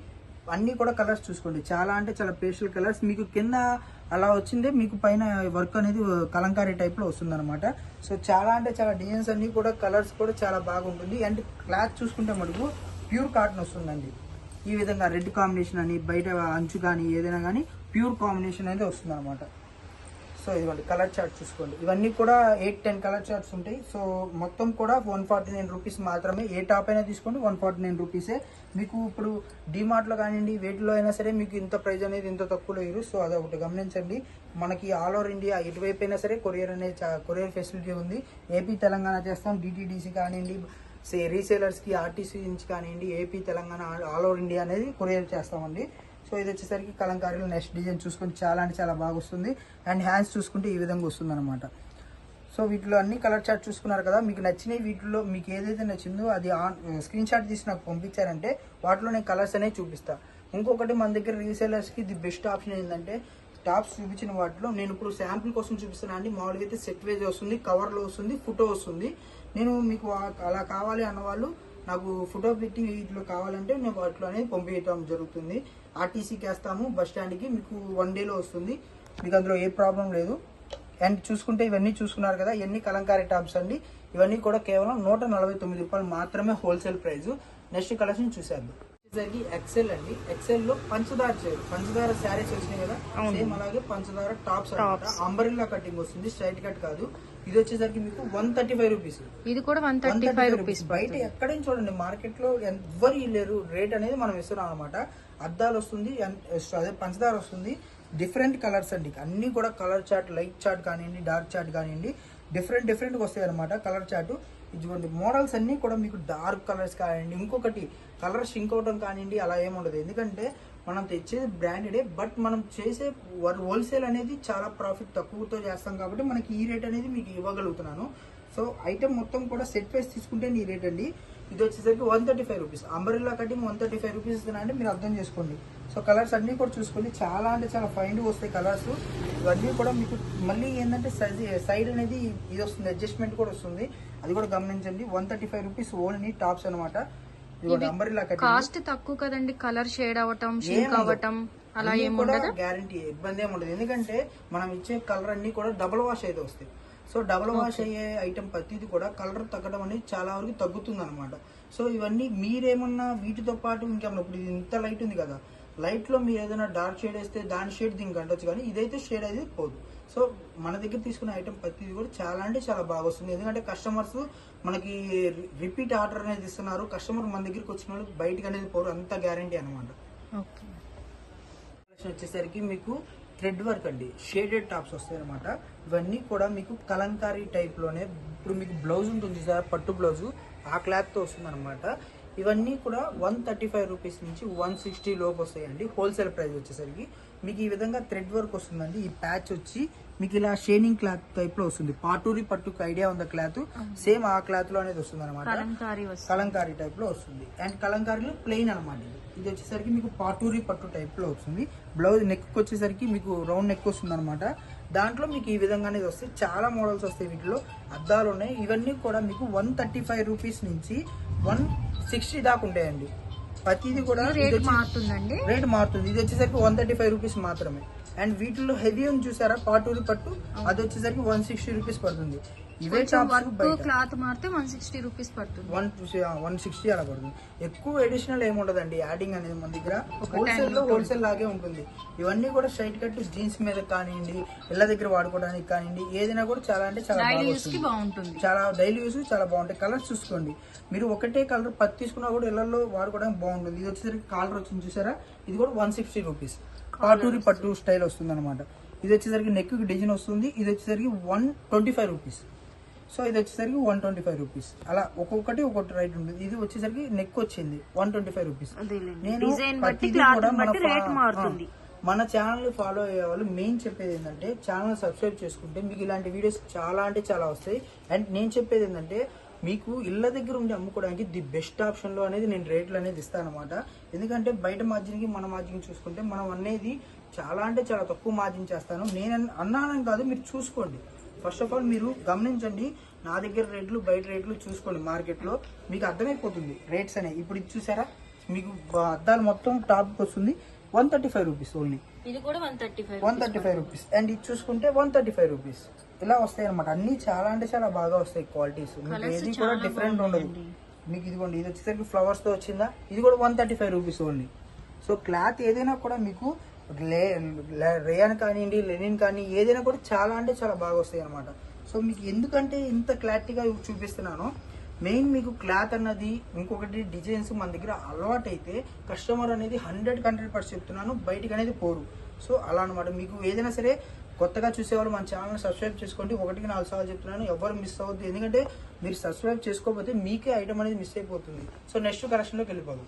Speaker 1: అన్నీ కూడా కలర్స్ చూసుకోండి. చాలా అంటే చాలా పేస్టల్ కలర్స్ మీకు కింద అలా వచ్చిందే మీకు పైన వర్క్ అనేది కలంకారీ టైప్లో వస్తుంది అనమాట సో చాలా అంటే చాలా డిజైన్స్ అన్నీ కూడా కలర్స్ కూడా చాలా బాగుంటుంది. అండ్ క్లాత్ చూసుకుంటే మనకు ప్యూర్ కాటన్ వస్తుందండి. ఈ విధంగా రెడ్ కాంబినేషన్ అని బయట అంచు కానీ ఏదైనా కానీ ప్యూర్ కాంబినేషన్ అనేది వస్తుంది అనమాట సో ఇదిగోండి కలర్ చార్ట్ చూసుకోండి. ఇవన్నీ కూడా ఎయిట్ టెన్ కలర్ చార్ట్స్ ఉంటాయి. సో మొత్తం కూడా వన్ ఫార్టీ నైన్ రూపీస్ మాత్రమే. ఏ టాప్ అయినా తీసుకోండి వన్ ఫార్టీ నైన్ రూపీసే మీకు ఇప్పుడు డిమార్ట్లో కానివ్వండి వేటిలో అయినా సరే మీకు ఇంత ప్రైస్ అనేది ఇంత తక్కువలో ఇరు సో అదొకటి గమనించండి. మనకి ఆల్ ఓవర్ ఇండియా ఎటువైపు అయినా సరే కొరియర్ అనేది కొరియర్ ఫెసిలిటీ ఉంది. ఏపీ తెలంగాణ చేస్తాం డిటీడీసీ కానివ్వండి సే రీసేలర్స్కి ఆర్టీసీ నుంచి కానివ్వండి AP Telangana all over India అనేది కొరియర్ చేస్తామండి. సో ఇది వచ్చేసరికి కలంకారీలో నెక్స్ట్ డిజైన్ చూసుకొని చాలా అంటే చాలా బాగా వస్తుంది. అండ్ హ్యాండ్స్ చూసుకుంటే ఈ విధంగా వస్తుంది అనమాట సో వీటిలో అన్ని కలర్ చార్ట్ చూసుకున్నారు కదా మీకు నచ్చినవి వీటిలో మీకు ఏదైతే నచ్చిందో అది ఆన్ స్క్రీన్ షాట్ తీసి నాకు పంపించారంటే వాటిలో నేను కలర్స్ అనేవి చూపిస్తాను ఇంకొకటి మన దగ్గర రీసేలర్స్కి ది బెస్ట్ ఆప్షన్ ఏంటంటే టాప్స్ చూపించిన వాటిలో నేను ఇప్పుడు శాంపుల్ కోసం చూపిస్తున్నా అండి. మామూలుగా అయితే సెట్ వేజ్ వస్తుంది కవర్లో వస్తుంది ఫోటో వస్తుంది. నేను మీకు అలా కావాలి అన్న వాళ్ళు నాకు ఫోటో పెట్టి వీటిలో కావాలంటే నేను వాటిలో అనేది పంపించడం జరుగుతుంది. ఆర్టీసీకి వేస్తాము బస్ స్టాండ్కి మీకు వన్ డేలో వస్తుంది. మీకు అందులో ఏ ప్రాబ్లం లేదు. అండ్ చూసుకుంటే ఇవన్నీ చూసుకున్నారు కదా ఇవన్నీ కలంకారీ టాప్స్ అండి. ఇవన్నీ కూడా కేవలం నూట నలభై తొమ్మిది రూపాయలు మాత్రమే హోల్సేల్ ప్రైస్ నెక్స్ట్ కలెక్షన్ చూసేద్దాం. వచ్చేసరికి ఎక్సెల్ అండి. ఎక్సెల్లో పంచదార చీర పంచదార శారీస్ వచ్చినాయి కదా. సేమ్ అలాగే పంచదార టాప్స్
Speaker 2: Tops.
Speaker 1: అంబరిల్లా కటింగ్ వస్తుంది స్ట్రైట్ కట్ కాదు. ఇది వచ్చేసరికి మీకు వన్ థర్టీ ఫైవ్ రూపీస్
Speaker 2: ఇది కూడా వన్ థర్టీ ఫైవ్ రూపీస్
Speaker 1: బయట ఎక్కడైనా చూడండి మార్కెట్లో ఎవ్వరు లేరు. రేట్ అనేది మనం ఇస్తున్నాం అనమాట అద్దాలు వస్తుంది అదే పంచదార వస్తుంది. డిఫరెంట్ కలర్స్ అండి. అన్ని కూడా కలర్ చార్ట్ లైట్ చార్ట్ కానివ్వండి డార్క్ చార్ట్ కానివ్వండి డిఫరెంట్ డిఫరెంట్ వస్తాయి అనమాట కలర్ చార్ట్ ఇటువంటి మోడల్స్ అన్ని కూడా మీకు డార్క్ కలర్స్ కానివ్వండి ఇంకొకటి కలర్ షింక్ అవడం కానివ్వండి అలా ఏముండదు ఎందుకంటే మనం తెచ్చేది బ్రాండెడే బట్ మనం చేసే హోల్సేల్ అనేది చాలా ప్రాఫిట్ తక్కువతో చేస్తాం కాబట్టి మనకి ఈ రేట్ అనేది మీకు ఇవ్వగలుగుతున్నాను. సో ఐటమ్ మొత్తం కూడా సెట్ వైస్ తీసుకుంటే నీ రేట్ అండి. ఇది వచ్చేసరికి one thirty five rupees umbrella cutting one thirty five rupees అంటే మీరు అర్థం చేసుకోండి. సో కలర్స్ అన్నీ కూడా చూసుకోండి. చాలా అంటే చాలా ఫైన్ వస్తాయి కలర్స్ ఇవన్నీ కూడా మీకు మళ్ళీ ఏంటంటే సైజ్ సైడ్ అనేది ఇది వస్తుంది అడ్జస్ట్మెంట్ కూడా వస్తుంది. అది కూడా గమనించండి. One thirty five rupees only tops అనమాట
Speaker 2: కాస్ట్ తక్కువ కదండి. కలర్ షేడ్ అవటం షింక్. అవటం అలా ఏమి
Speaker 1: గ్యారంటీ ఇబ్బంది ఏమి ఉండదు. ఎందుకంటే మనం ఇచ్చే కలర్ అన్ని కూడా డబుల్ వాష్ అయితే వస్తాయి. సో డబుల్ వాష్ అయ్యే ఐటమ్ ప్రతిది కూడా కలర్ తగ్గడం అనేది చాలా వరకు తగ్గుతుంది అనమాట సో ఇవన్నీ మీరేమన్నా వీటితో పాటు ఇంకేమన్నా ఇప్పుడు ఇది ఇంత లైట్ ఉంది కదా లైట్లో మీరు ఏదైనా డార్క్ షేడ్ వేస్తే దాని షేడ్ దీనికి అంటొచ్చు కానీ ఇదైతే షేడ్ అనేది పోదు. సో మన దగ్గర తీసుకున్న ఐటమ్ ప్రతిది కూడా చాలా అంటే చాలా బాగా వస్తుంది. ఎందుకంటే కస్టమర్స్ మనకి రిపీట్ ఆర్డర్ అనేది ఇస్తున్నారు. కస్టమర్ మన దగ్గరికి వచ్చిన వాళ్ళు బయటకు అనేది పోరు. అంత గ్యారంటీ అనమాట వచ్చేసరికి మీకు థ్రెడ్ వర్క్ అండి. షేడెడ్ టాప్స్ వస్తాయి అనమాట ఇవన్నీ కూడా మీకు కలంకారీ టైప్లోనే ఇప్పుడు మీకు బ్లౌజ్ ఉంటుంది సార్ పట్టు బ్లౌజ్ ఆ క్లాత్తో వస్తుంది అనమాట ఇవన్నీ కూడా వన్ థర్టీ ఫైవ్ రూపీస్ నుంచి వన్ సిక్స్టీ లోపు వస్తాయండి. హోల్సేల్ ప్రైస్ వచ్చేసరికి మీకు ఈ విధంగా థ్రెడ్ వర్క్ వస్తుందండి. ఈ ప్యాచ్ వచ్చి మీకు ఇలా షేనింగ్ క్లాత్ టైప్లో వస్తుంది. పాటూరి పట్టుకు ఐడియా ఉందా క్లాత్ సేమ్ ఆ క్లాత్లో అనేది వస్తుంది. అనమాట
Speaker 2: కలంకారీ
Speaker 1: టైప్లో వస్తుంది. అండ్ కలంకారీలో ప్లెయిన్ అనమాట ఇది. ఇది వచ్చేసరికి మీకు పాటూరి పట్టు టైప్లో వస్తుంది. బ్లౌజ్ నెక్ వచ్చేసరికి మీకు రౌండ్ నెక్ వస్తుంది అనమాట దాంట్లో మీకు ఈ విధంగానే వస్తాయి. చాలా మోడల్స్ వస్తాయి వీటిలో. అద్దాలు ఉన్నాయి. ఇవన్నీ కూడా మీకు వన్ థర్టీ ఫైవ్ రూపీస్ నుంచి వన్ సిక్స్టీ దాకా ఉంటాయండి. ప్రతిది కూడా
Speaker 2: రేట్ మారుతుందండి?
Speaker 1: రేట్ మారుతుంది. ఇది వచ్చేసరికి వన్ థర్టీ ఫైవ్ రూపీస్ మాత్రమే. అండ్ వీటిలో హెవీ ఉంది చూసారా? పాటూరి పట్టు. అది వచ్చేసరికి వన్ సిక్స్టీ రూపీస్ పడుతుంది. ఇవే
Speaker 2: వర్క్ క్లాత్ మారితే వన్ సిక్స్టీ రూపీస్ పడుతుంది.
Speaker 1: వన్ వన్ సిక్స్టీ అలా పడుతుంది. ఎక్కువ ఎడిషనల్ ఏమి ఉండదండి యాడింగ్ అనేది మన దగ్గర. హోల్సేల్
Speaker 2: 10
Speaker 1: లో హోల్సేల్ లాగే ఉంటుంది. ఇవన్నీ కూడా స్ట్రైట్ కట్ జీన్స్ మీద కానివ్వండి ఇళ్ళ దగ్గర వాడుకోవడానికి కానివ్వండి ఏదైనా కూడా చాలా అంటే చాలా
Speaker 2: బాగుంటుంది.
Speaker 1: చాలా డైలీ యూస్ చాలా బాగుంటాయి. కలర్స్ చూసుకోండి. మీరు ఒకటే కలర్ పత్తి తీసుకున్నా కూడా ఇళ్ళలో వాడుకోవడానికి బాగుంటుంది. ఇది వచ్చేసరికి కాలర్ వచ్చింది చూసారా? ఇది కూడా వన్ సిక్స్టీ రూపీస్. పాటూరి పట్టు స్టైల్ వస్తుంది అనమాట ఇది వచ్చేసరికి నెక్ డిజైన్ వస్తుంది. ఇది వచ్చేసరికి one twenty five rupees. So ఇది వచ్చేసరికి వన్ ట్వంటీ ఫైవ్ రూపీస్ అలా ఒక్కొక్కటి ఒక్కొక్కటి రైట్ ఉంటుంది. ఇది వచ్చేసరికి నెక్ వచ్చింది వన్ ట్వంటీ ఫైవ్ రూపీస్ నేను ప్రతిదీ కూడా మన ఛానల్ ఫాలో అయ్యే వాళ్ళు మెయిన్ చెప్పేది ఏంటంటే ఛానల్ సబ్స్క్రైబ్ చేసుకుంటే మీకు ఇలాంటి వీడియోస్ చాలా అంటే చాలా వస్తాయి. అండ్ నేను చెప్పేది ఏంటంటే మీకు ఇళ్ళ దగ్గర ఉండి అమ్ముకోవడానికి ది బెస్ట్ ఆప్షన్లో అనేది నేను రేట్లు అనేది ఇస్తాను అనమాట ఎందుకంటే బయట మార్జిన్కి మన మార్జిన్ చూసుకుంటే మనం అనేది చాలా అంటే చాలా తక్కువ మార్జిన్ చేస్తాను. నేను అన్- అన్నానని కాదు మీరు చూసుకోండి. ఫస్ట్ ఆఫ్ ఆల్ మీరు గమనించండి నా దగ్గర రేట్లు బయట రేట్లు చూసుకోండి మార్కెట్లో. మీకు అర్థమైపోతుంది రేట్స్ అనేవి. ఇప్పుడు ఇది చూసారా? మీకు అద్దాలు మొత్తం టాప్ వస్తుంది. One thirty five rupees only
Speaker 2: ఇది కూడా one thirty five
Speaker 1: one thirty five rupees and ఇది చూసుకుంటే వన్ థర్టీ ఫైవ్ రూపీస్ ఇలా వస్తాయి అనమాట అన్ని చాలా అంటే చాలా బాగా వస్తాయి క్వాలిటీస్ ఏది కూడా డిఫరెంట్ ఉండదు. మీకు ఇదిగోండి ఇది వచ్చేసరికి ఫ్లవర్స్తో వచ్చిందా? ఇది కూడా one thirty five rupees only so cloth ఏదైనా కూడా మీకు లే రేయాన్ కానివ్వండి లెనిన్ కానీ ఏదైనా కూడా చాలా అంటే చాలా బాగా వస్తాయి అనమాట సో మీకు ఎందుకంటే ఇంత క్లారిటీగా చూపిస్తున్నానో. మెయిన్ మీకు క్లాత్ అన్నది ఇంకొకటి డిజైన్స్ మన దగ్గర అలవాటైతే కస్టమర్ అనేది హండ్రెడ్ హండ్రెడ్ పర్సెంట్ చెప్తున్నాను బయటికి అనేది పోరు. సో అలా అనమాట మీకు ఏదైనా సరే కొత్తగా చూసేవాళ్ళు మన ఛానల్ని సబ్స్క్రైబ్ చేసుకోండి ఒకటికి నాలుగు సార్లు చెప్తున్నాను ఎవరు మిస్ అవ్వద్దు. ఎందుకంటే మీరు సబ్స్క్రైబ్ చేసుకోకపోతే మీకే ఐటమ్ అనేది మిస్ అయిపోతుంది. సో నెక్స్ట్ కరెక్షన్లోకి వెళ్ళిపోదు.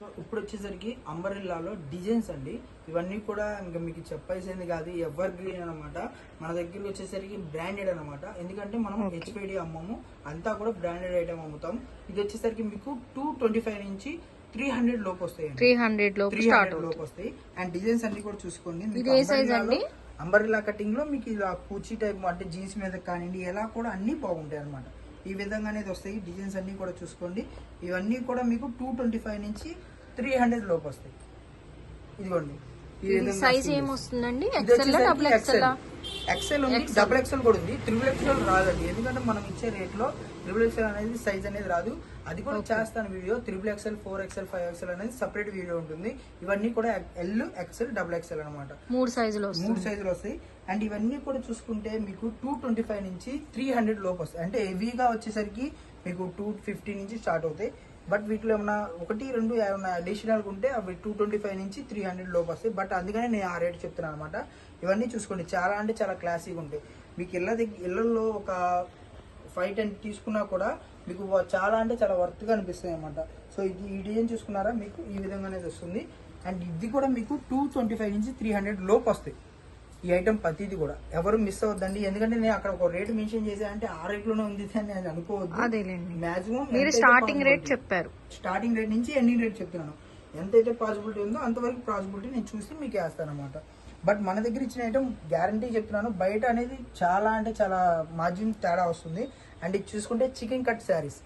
Speaker 1: సో ఇప్పుడు వచ్చేసరికి అంబరిల్లాలో డిజైన్స్ అండి. ఇవన్నీ కూడా ఇంకా మీకు చెప్పాల్సింది కాదు ఎవర్ గ్రీన్ అనమాట మన దగ్గర వచ్చేసరికి బ్రాండెడ్ అనమాట ఎందుకంటే మనం హెచ్పిడి అమ్మము అంతా కూడా బ్రాండెడ్ ఐటమ్ అమ్ముతాం. ఇది వచ్చేసరికి మీకు టూ ట్వంటీ ఫైవ్ నుంచి త్రీ హండ్రెడ్ లోపు వస్తాయి
Speaker 2: త్రీ హండ్రెడ్ లోపు
Speaker 1: త్రీ హండ్రెడ్ లోపు వస్తాయి. అండ్ డిజైన్స్ అన్ని కూడా చూసుకోండి? అంబరిల్లా కటింగ్లో మీకు ఇలా కూచి టైప్ అంటే జీన్స్ మీద కానివ్వండి ఎలా కూడా అన్ని బాగుంటాయి అనమాట ఈ విధంగా అనేది వస్తాయి. డిజైన్స్ అన్ని కూడా చూసుకోండి. ఇవన్నీ కూడా మీకు టూ ట్వంటీ ఫైవ్ నుంచి త్రీ హండ్రెడ్ లోపు వస్తాయి. ఇదిగోండి.
Speaker 2: సైజ్. ఏమొస్తుందండి? ఎక్సెల్
Speaker 1: ఉంది డబుల్ ఎక్సెల్ కూడా ఉంది. త్రిబుల్ ఎక్సెల్ రాదండి. ఎందుకంటే మనం ఇచ్చే రేట్లో త్రిబుల్ ఎక్సెల్ అనేది సైజ్ అనేది రాదు. అది కూడా చేస్తాను video. Triple XL four XL five XL అనేది సపరేట్ వీడియో ఉంటుంది. ఇవన్నీ కూడా ఎల్ ఎక్సెల్ డబుల్ ఎక్సెల్ అనమాట
Speaker 2: మూడు సైజులు
Speaker 1: మూడు సైజులు వస్తాయి. అండ్ ఇవన్నీ కూడా చూసుకుంటే మీకు టూ ట్వంటీ ఫైవ్ నుంచి త్రీ హండ్రెడ్ లోపు వస్తాయి. అంటే హెవీగా వచ్చేసరికి మీకు టూ ఫిఫ్టీ నుంచి స్టార్ట్ అవుతాయి. బట్ వీటిలో ఏమన్నా ఒకటి రెండు ఏమైనా అడిషనల్ ఉంటే అవి టూ ట్వంటీ ఫైవ్ నుంచి త్రీ హండ్రెడ్ లోపు వస్తాయి. బట్ అందుకనే నేను ఆ రేట్ చెప్తున్నాను అనమాట ఇవన్నీ చూసుకోండి. చాలా అంటే చాలా క్లాసీగా ఉంటాయి. మీకు ఇళ్ళ దగ్గర ఇళ్ళల్లో ఒక ఫైవ్ టెన్ తీసుకున్నా కూడా మీకు చాలా అంటే చాలా వర్త్గా అనిపిస్తాయి అనమాట సో ఇది ఈ డిజైన్ చూసుకున్నారా? మీకు ఈ విధంగా అనేది వస్తుంది. అండ్ ఇది కూడా మీకు టూ ట్వంటీ ఫైవ్ నుంచి త్రీ హండ్రెడ్ లోపు వస్తాయి. ఈ ఐటమ్ ప్రతిది కూడా. ఎవరు మిస్ అవ్వద్దండి. ఎందుకంటే నేను అక్కడ ఒక రేట్ మెన్షన్ చేసా అంటే ఆ రేట్లోనే ఉంది అని నేను అనుకోవద్దు. మాక్సిమం
Speaker 2: మీరు స్టార్టింగ్ రేట్ చెప్పారు.
Speaker 1: స్టార్టింగ్ రేట్ నుంచి ఎండింగ్ రేట్ చెప్తున్నాను. ఎంతైతే పాసిబిలిటీ ఉందో అంతవరకు పాసిబిలిటీ నేను చూసి మీకు వేస్తాను అనమాట బట్ మన దగ్గర ఇచ్చిన ఐటమ్ గ్యారంటీ చెప్తున్నాను. బయట అనేది చాలా అంటే చాలా మార్జిన్ తేడా వస్తుంది. అండ్ ఇది చూసుకుంటే chicken cut sarees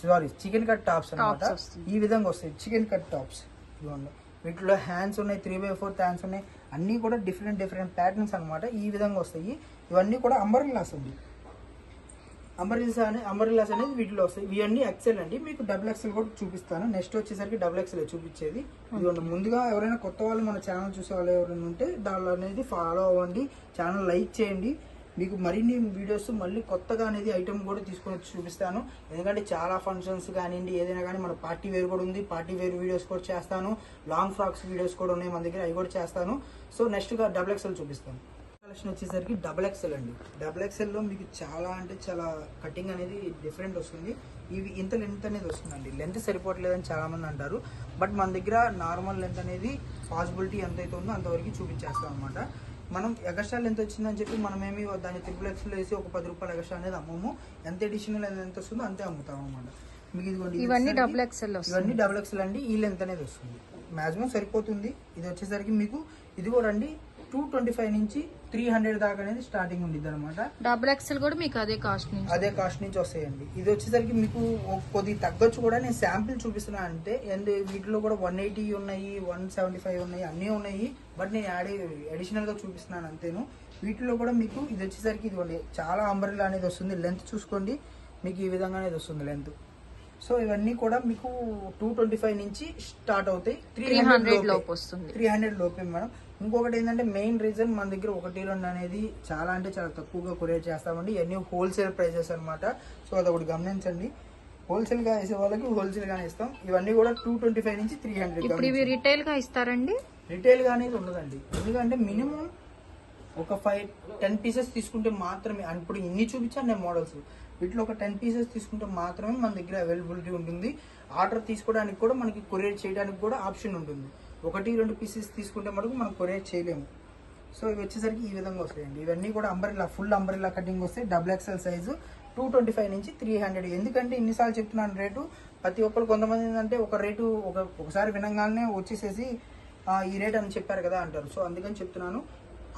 Speaker 1: sorry chicken cut tops అనమాట. ఈ విధంగా వస్తాయి. చికెన్ కట్ టాప్స్ ఇదిగోండి. వీటిలో హ్యాండ్స్ ఉన్నాయి త్రీ బై ఫోర్త్ హ్యాండ్స్ ఉన్నాయి. అన్నీ కూడా డిఫరెంట్ డిఫరెంట్ ప్యాటర్న్స్ అన్నమాట. ఈ విధంగా వస్తాయి. ఇవన్నీ కూడా అంబరిల్లాస్ ఉంది అంబరిల్స్ అనే అంబరిల్లాస్ అనేది వీటిలో వస్తాయి. ఇవన్నీ ఎక్సెల్ అండి. మీకు డబుల్ ఎక్సెల్ కూడా చూపిస్తాను. నెక్స్ట్ వచ్చేసరికి డబుల్ ఎక్సెల్ చూపించేది. ఇదిగోండి ముందుగా ఎవరైనా కొత్త వాళ్ళు మన ఛానల్ చూసే వాళ్ళు ఎవరైనా ఉంటే దానిలో అనేది ఫాలో అవ్వండి. ఛానల్ లైక్ చేయండి. మీకు మరిన్ని వీడియోస్ మళ్ళీ కొత్తగా అనేది ఐటమ్ కూడా తీసుకొని వచ్చి చూపిస్తాను. ఎందుకంటే చాలా ఫంక్షన్స్ కానివ్వండి ఏదైనా కానీ మన పార్టీ వేర్ కూడా ఉంది. పార్టీ వేర్ వీడియోస్ కూడా చేస్తాను. లాంగ్ ఫ్రాక్స్ వీడియోస్ కూడా ఉన్నాయి మన దగ్గర. అవి కూడా చేస్తాను. సో నెక్స్ట్గా డబుల్ ఎక్సెల్ చూపిస్తాను. కలెక్షన్ వచ్చేసరికి డబుల్ ఎక్సెల్ అండి. డబుల్ ఎక్సెల్లో మీకు చాలా అంటే చాలా కటింగ్ అనేది డిఫరెంట్ వస్తుంది. ఇవి ఇంత లెంత్ అనేది వస్తుందండి. లెంత్ సరిపోవట్లేదని చాలా మంది అంటారు. బట్ మన దగ్గర నార్మల్ లెంత్ అనేది పాసిబిలిటీ ఎంత అయితే ఉందో అంతవరకు చూపించేస్తాం అనమాట మనం ఎగస్ట్రా లెంత్ వచ్చిందని చెప్పి మనమేమి దాన్ని త్రిపుల్ ఎక్స్లో వేసి ఒక పది రూపాయలు ఎగస్ట్రా అనేది అమ్మము. ఎంత ఎడిషనల్ ఎంత వస్తుందో అంతే అమ్ముతాం అనమాట మీకు ఇదిగోండి ఇది
Speaker 2: ఇవన్నీ డబుల్ ఎక్స్ఎల్
Speaker 1: ఇవన్నీ డబుల్ ఎక్స్ఎల్ అండి. ఈ లెంత్ అనేది వస్తుంది. మాక్సిమం సరిపోతుంది. ఇది వచ్చేసరికి మీకు ఇది కూడా అండి టూ ట్వంటీ ఫైవ్ నుంచి త్రీ హండ్రెడ్ దాకా అనేది స్టార్టింగ్ ఉండిద్ది అనమాట
Speaker 2: డబుల్ ఎక్స్ఎల్ కూడా మీకు అదే కాస్ట్ నుంచి.
Speaker 1: అదే కాస్ట్ నుంచి వస్తాయండి. ఇది వచ్చేసరికి మీకు కొద్ది తగ్గొచ్చు కూడా. నేను శాంపిల్ చూపిస్తున్నా అంటే అండ్ వీటిలో కూడా వన్ ఎయిటీ ఉన్నాయి వన్ సెవెంటీ ఫైవ్ ఉన్నాయి అన్నీ ఉన్నాయి. బట్ నేను యాడ్ అడిషనల్గా చూపిస్తున్నాను అంతేను. వీటిలో కూడా మీకు ఇది వచ్చేసరికి ఇదిగోండి చాలా అంబరిలా అనేది వస్తుంది. లెంత్ చూసుకోండి. మీకు ఈ విధంగా అనేది వస్తుంది లెంత్ సో ఇవన్నీ కూడా మీకు టూ ట్వంటీ ఫైవ్ నుంచి స్టార్ట్ అవుతాయి. త్రీ
Speaker 2: 300
Speaker 1: హండ్రెడ్
Speaker 2: లోపు. వస్తుంది.
Speaker 1: త్రీ హండ్రెడ్ లోపే మేడం. ఇంకొకటి ఏంటంటే మెయిన్ రీజన్ మన దగ్గర ఒకటి రెండు అనేది చాలా అంటే చాలా తక్కువగా కొరియర్ చేస్తామండి. ఇవన్నీ హోల్సేల్ ప్రైజెస్ అన్నమాట. సో అదొకటి గమనించండి. హోల్సేల్గా వేసే వాళ్ళకి హోల్సేల్ గానే ఇస్తాం. ఇవన్నీ కూడా టూ ట్వంటీ ఫైవ్ నుంచి త్రీ
Speaker 2: ఇప్పుడు
Speaker 1: హండ్రెడ్
Speaker 2: ఇవి రిటైల్గా ఇస్తారండి?
Speaker 1: రిటైల్గా అనేది ఉండదండి. ఎందుకంటే మినిమం ఒక ఫైవ్ టెన్ పీసెస్ తీసుకుంటే మాత్రమే. ఇప్పుడు ఇన్ని చూపించాను నేను మోడల్స్ వీటిలో ఒక టెన్ పీసెస్ తీసుకుంటే మాత్రమే మన దగ్గర అవైలబిలిటీ ఉంటుంది. ఆర్డర్ తీసుకోవడానికి కూడా మనకి కొరియర్ చేయడానికి కూడా ఆప్షన్ ఉంటుంది. ఒకటి రెండు పీసెస్ తీసుకుంటే మటుకు మనం కొరియర్ చేయలేము. సో ఇవి వచ్చేసరికి ఈ విధంగా వస్తాయండి. ఇవన్నీ కూడా అంబరిలా ఫుల్ అంబరిలా కటింగ్ వస్తాయి double XL size two twenty five నుంచి త్రీ హండ్రెడ్ ఎందుకంటే ఇన్నిసార్లు చెప్తున్నాను రేటు ప్రతి ఒక్కరు కొంతమంది ఏంటంటే ఒక రేటు ఒక ఒకసారి వినంగానే వచ్చేసేసి ఈ రేట్ అని చెప్పారు కదా అంటారు. సో అందుకని చెప్తున్నాను.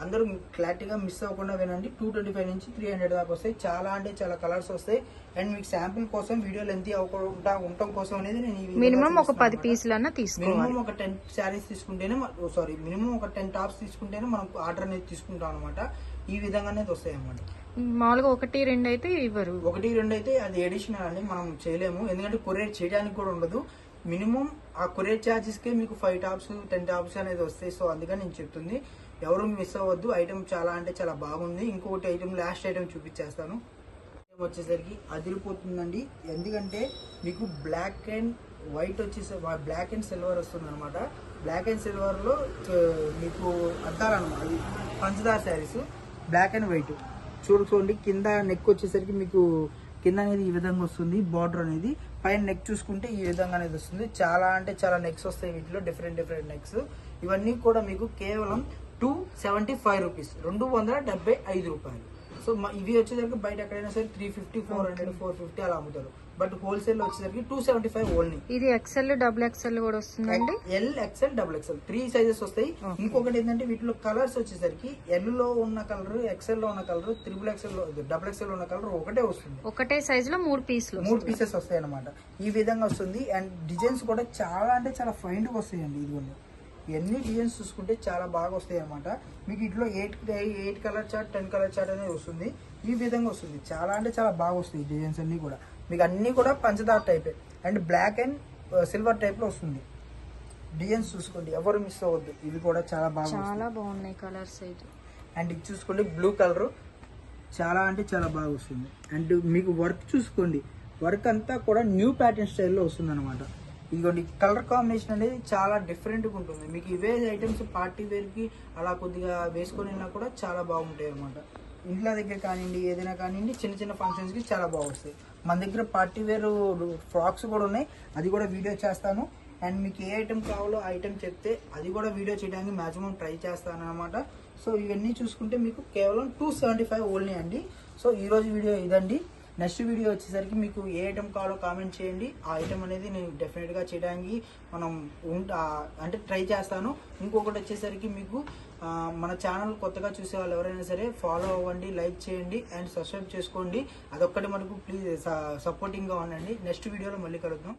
Speaker 1: అందరూ క్లారిటీగా మిస్ అవ్వకుండా వినండి. టూ ట్వంటీ ఫైవ్ నుంచి త్రీ హండ్రెడ్ దాకా వస్తాయి. చాలా అంటే చాలా కలర్స్ వస్తాయి. అండ్ మీకు శాంపిల్ కోసం వీడియో లెంత్ అవ్వకుండా ఉండటం కోసం అనేది నేను
Speaker 2: మినిమం ఒక పది. పీసులన్నా తీసుకోవాలి.
Speaker 1: మినిమం ఒక టెన్ శారీస్ తీసుకుంటేనే సారీ మినిమం ఒక టెన్ టాప్స్ తీసుకుంటేనే మనం ఆర్డర్ అనేది తీసుకుంటాం అనమాట ఈ విధంగా అనేది వస్తాయి అనమాట
Speaker 2: మామూలుగా ఒకటి రెండు అయితే ఇవ్వరు.
Speaker 1: ఒకటి రెండు అయితే అది ఎడిషనల్ అండి మనం చేయలేము. ఎందుకంటే కొరియర్ చేయడానికి కూడా ఉండదు. మినిమం ఆ కొరియర్ ఛార్జెస్కే మీకు ఫైవ్ టాప్స్ టెన్ టాప్స్ అనేది వస్తాయి. సో అందుకని నేను చెప్తుంది. ఎవరు మిస్ అవ్వద్దు. ఐటమ్ చాలా అంటే చాలా బాగుంది. ఇంకొకటి ఐటమ్ లాస్ట్ ఐటమ్ చూపించేస్తాను. వచ్చేసరికి అదిరిపోతుందండి. ఎందుకంటే మీకు బ్లాక్ అండ్ వైట్ వచ్చేసి బ్లాక్ అండ్ సిల్వర్ వస్తుంది అనమాట బ్లాక్ అండ్ సిల్వర్లో మీకు అద్దాలన్నమాట. అది పంచదార శారీస్ బ్లాక్ అండ్ వైట్ చూడుకోండి కింద నెక్ వచ్చేసరికి మీకు కింద అనేది ఈ విధంగా వస్తుంది. బార్డర్ అనేది. పైన నెక్ చూసుకుంటే ఈ విధంగా అనేది వస్తుంది. చాలా అంటే చాలా నెక్స్ వస్తాయి వీటిలో. డిఫరెంట్ డిఫరెంట్ నెక్స్ ఇవన్నీ కూడా మీకు కేవలం టూ సెవెంటీ ఫైవ్ రూపీస్. రెండు వందల డెబ్బై ఐదు రూపాయలు. సో ఇవి వచ్చేసరికి బయట ఎక్కడైనా సరే three fifty four hundred four fifty అలా అమ్ముతారు. బట్ హోల్సేల్ వచ్చేసరికి టూ సెవెంటీ ఫైవ్ ఓన్లీ
Speaker 2: ఇది ఎక్సెల్ డబుల్ ఎక్సెల్ కూడా వస్తుందండి?
Speaker 1: L XL double XL three sizes వస్తాయి. ఇంకొకటి ఏంటంటే వీటిలో కలర్స్ వచ్చేసరికి ఎల్లో ఉన్న కలర్ ఎక్స్ఎల్లో ఉన్న కలర్ త్రిబుల్ ఎక్స్ఎల్లో డబుల్ ఎక్స్ఎల్లో ఉన్న కలర్ ఒకటే వస్తుంది.
Speaker 2: ఒకటే సైజ్లో మూడు పీసులు
Speaker 1: మూడు పీసెస్ వస్తాయి అనమాట ఈ విధంగా వస్తుంది. అండ్ డిజైన్స్ కూడా చాలా అంటే చాలా ఫైన్గా వస్తాయండి. ఇదిగోండి. ఇవన్నీ డిజైన్స్ చూసుకుంటే చాలా బాగా వస్తాయి అనమాట మీకు ఇట్లో eight eight colour chart ten colour chart అనేది వస్తుంది. ఈ విధంగా వస్తుంది. చాలా అంటే చాలా బాగా వస్తాయి డిజైన్స్ అన్ని కూడా. మీకు అన్ని కూడా పంచదార టైపే అండ్ బ్లాక్ అండ్ సిల్వర్ టైప్లో వస్తుంది. డిజైన్స్ చూసుకోండి. ఎవరు మిస్ అవ్వద్దు. ఇవి కూడా చాలా బాగా.
Speaker 2: చాలా బాగున్నాయి కలర్స్ అయితే.
Speaker 1: అండ్ ఇది చూసుకోండి బ్లూ కలర్ చాలా అంటే చాలా బాగా వస్తుంది. అండ్ మీకు వర్క్ చూసుకోండి. వర్క్ అంతా కూడా న్యూ ప్యాటర్న్ స్టైల్లో వస్తుంది అనమాట ఇదిగోండి కలర్ కాంబినేషన్ అనేది చాలా డిఫరెంట్గా ఉంటుంది. మీకు ఇవే ఐటమ్స్ పార్టీ వేర్కి అలా కొద్దిగా వేసుకొని వెళ్ళినా కూడా చాలా బాగుంటాయి అనమాట ఇంట్లో దగ్గర కానివ్వండి ఏదైనా కానివ్వండి చిన్న చిన్న ఫంక్షన్స్కి చాలా బాగుంటాయి మన దగ్గర పార్టీ వేర్ ఫ్రాక్స్ కూడా ఉన్నాయి. అది కూడా వీడియో చేస్తాను. అండ్ మీకు ఏ ఐటెం కావాలో ఐటెం చెప్తే అది కూడా వీడియో చేయడానికి మాక్సిమం ట్రై చేస్తాను అనమాట సో ఇవన్నీ చూసుకుంటే మీకు కేవలం టూ సెవెంటీ ఫైవ్ ఓన్లీ అండి. సో ఈరోజు వీడియో ఇదండి. నెక్స్ట్ వీడియో వచ్చేసరికి మీకు ఏ ఐటెం కావాలో కామెంట్ చేయండి. ఆ ఐటెం అనేది నేను డెఫినెట్గా చేయడానికి మనం ఉంటా అంటే ట్రై చేస్తాను. ఇంకొకటి వచ్చేసరికి మీకు మన ఛానల్ కొత్తగా చూసే వాళ్ళు ఎవరైనా సరే ఫాలో అవ్వండి లైక్ చేయండి అండ్ సబ్స్క్రైబ్ చేసుకోండి. అదొక్కటి మనకు ప్లీజ్ సపోర్టింగ్గా ఉండండి. నెక్స్ట్ వీడియోలో మళ్ళీ కలుద్దాం.